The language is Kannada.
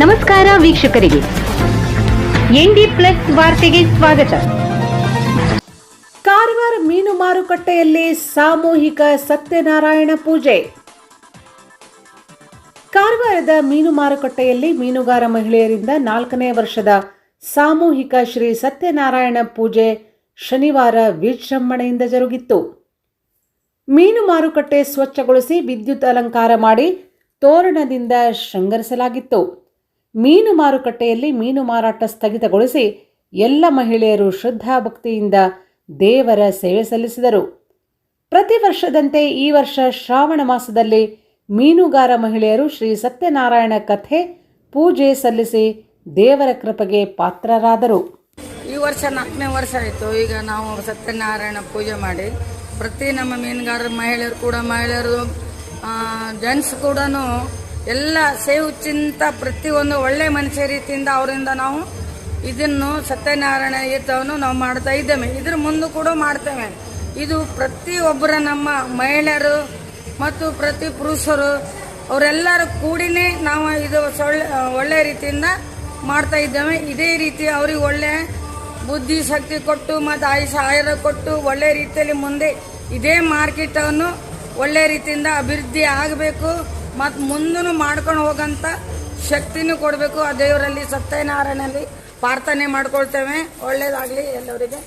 ನಮಸ್ಕಾರ ವೀಕ್ಷಕರಿಗೆ. ಎನ್ಡಿ ಪ್ಲಸ್ ವಾರ್ತೆಗೆ ಸ್ವಾಗತ. ಕಾರವಾರ ಮೀನು ಮಾರುಕಟ್ಟೆಯಲ್ಲಿ ಸಾಮೂಹಿಕ ಸತ್ಯನಾರಾಯಣ ಪೂಜೆ. ಕಾರವಾರದ ಮೀನು ಮಾರುಕಟ್ಟೆಯಲ್ಲಿ ಮೀನುಗಾರ ಮಹಿಳೆಯರಿಂದ ನಾಲ್ಕನೇ ವರ್ಷದ ಸಾಮೂಹಿಕ ಶ್ರೀ ಸತ್ಯನಾರಾಯಣ ಪೂಜೆ ಶನಿವಾರ ವಿಜೃಂಭಣೆಯಿಂದ ಜರುಗಿತ್ತು. ಮೀನು ಮಾರುಕಟ್ಟೆ ಸ್ವಚ್ಛಗೊಳಿಸಿ ವಿದ್ಯುತ್ ಅಲಂಕಾರ ಮಾಡಿ ತೋರಣದಿಂದ ಶೃಂಗರಿಸಲಾಗಿತ್ತು. ಮೀನು ಮಾರುಕಟ್ಟೆಯಲ್ಲಿ ಮೀನು ಮಾರಾಟ ಸ್ಥಗಿತಗೊಳಿಸಿ ಎಲ್ಲ ಮಹಿಳೆಯರು ಶ್ರದ್ಧಾಭಕ್ತಿಯಿಂದ ದೇವರ ಸೇವೆ ಸಲ್ಲಿಸಿದರು. ಪ್ರತಿ ವರ್ಷದಂತೆ ಈ ವರ್ಷ ಶ್ರಾವಣ ಮಾಸದಲ್ಲಿ ಮೀನುಗಾರ ಮಹಿಳೆಯರು ಶ್ರೀ ಸತ್ಯನಾರಾಯಣ ಕಥೆ ಪೂಜೆ ಸಲ್ಲಿಸಿ ದೇವರ ಕೃಪೆಗೆ ಪಾತ್ರರಾದರು. ಈ ವರ್ಷ ನಾಲ್ಕನೇ ವರ್ಷ ಆಯಿತು. ಈಗ ನಾವು ಸತ್ಯನಾರಾಯಣ ಪೂಜೆ ಮಾಡಿ ಪ್ರತಿ ನಮ್ಮ ಮೀನುಗಾರ ಮಹಿಳೆಯರು ಕೂಡ ಮಹಿಳೆಯರು ಜೆಂಟ್ಸ್ ಕೂಡ ಎಲ್ಲ ಸೇವು ಚಿಂತ ಪ್ರತಿಯೊಂದು ಒಳ್ಳೆ ಮನುಷ್ಯ ರೀತಿಯಿಂದ ಅವರಿಂದ ನಾವು ಇದನ್ನು ಸತ್ಯನಾರಾಯಣ ನಾವು ಮಾಡ್ತಾ ಇದ್ದೇವೆ. ಇದ್ರ ಮುಂದೆ ಕೂಡ ಮಾಡ್ತೇವೆ. ಇದು ಪ್ರತಿಯೊಬ್ಬರ ನಮ್ಮ ಮಹಿಳೆಯರು ಮತ್ತು ಪ್ರತಿ ಪುರುಷರು ಅವರೆಲ್ಲರೂ ಕೂಡಿನೇ ನಾವು ಇದು ಸೊಳ್ಳೆ, ಒಳ್ಳೆ ರೀತಿಯಿಂದ ಮಾಡ್ತಾ ಇದ್ದೇವೆ. ಇದೇ ರೀತಿ ಅವ್ರಿಗೆ ಒಳ್ಳೆ ಬುದ್ಧಿ ಶಕ್ತಿ ಕೊಟ್ಟು ಮತ್ತು ಆಯುಷ ಆಯುರ ಕೊಟ್ಟು ಒಳ್ಳೆ ರೀತಿಯಲ್ಲಿ ಮುಂದೆ ಇದೇ ಮಾರ್ಕೆಟನ್ನು ಒಳ್ಳೆ ರೀತಿಯಿಂದ ಅಭಿವೃದ್ಧಿ ಆಗಬೇಕು. ಮತ್ತು ಮುಂದೂ ಮಾಡ್ಕೊಂಡು ಹೋಗಂತ ಶಕ್ತಿನೂ ಕೊಡಬೇಕು ಆ ದೇವರಲ್ಲಿ ಸತ್ಯನಾರಾಯಣಲ್ಲಿ ಪ್ರಾರ್ಥನೆ ಮಾಡ್ಕೊಳ್ತೇವೆ. ಒಳ್ಳೇದಾಗಲಿ ಎಲ್ಲರಿಗೆ.